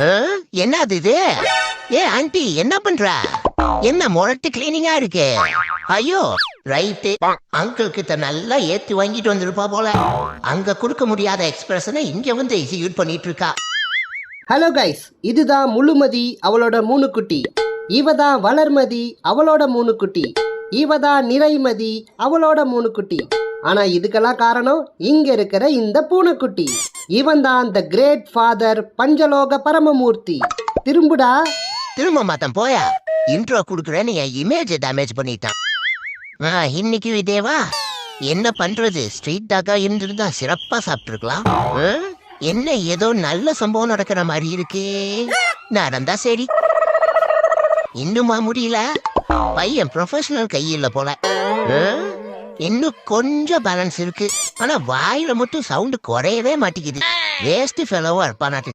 ஆ, என்னது இது? ஏ ஆண்டி என்ன பண்ற? என்ன முரட்டு கிளீனிங்கா இருக்கு? ஐயோ ரைட்டு அங்கிள் கிட்ட நல்லா ஏத்தி வாங்கிட்டு வந்திருப்பா போல. அங்க கொடுக்க முடியாத எக்ஸ்பிரஷனை இங்க வந்து எக்ஸிக்யூட் பண்ணிட்டு இருக்கா ஹலோ கைஸ் இதுதான் முழுமதி அவளோட மூணு குட்டி இவ தான் வளர்மதி அவளோட மூணு குட்டி இவ தான் நிறைமதி அவளோட மூணு குட்டி ஆனா இதுக்கெல்லாம் காரணம் இங்க இருக்கிற இந்த பூனைக்குட்டி. இவன் தான் த கிரேட் ஃபாதர் பஞ்சலோக பரமமூர்த்தி. திரும்புடா. திரும்ப மாத்தம் போயா. இன்ட்ரோ கொடுக்குறேன்னு என் இமேஜை டேமேஜ் பண்ணிட்டான். ஆ, இன்னைக்கு இதேவா என்ன பண்றது? ஸ்ட்ரீட் டாக்கா இருந்திருந்தா சிறப்பா சாப்பிட்டுருக்கலாம். என்ன ஏதோ நல்ல சம்பவம் நடக்கிற மாதிரி இருக்கே. நடந்தா சரி. இன்னுமா முடியல? பையன் ப்ரொஃபஷனல் கையில் போல. ஆ? இன்னும் கொஞ்சம் பேலன்ஸ் இருக்கு. ஆனா வாயில மட்டும் சவுண்ட் குறையவே மாட்டேங்குது. வேஸ்ட் ஃபெலவா இருப்பானாட்டு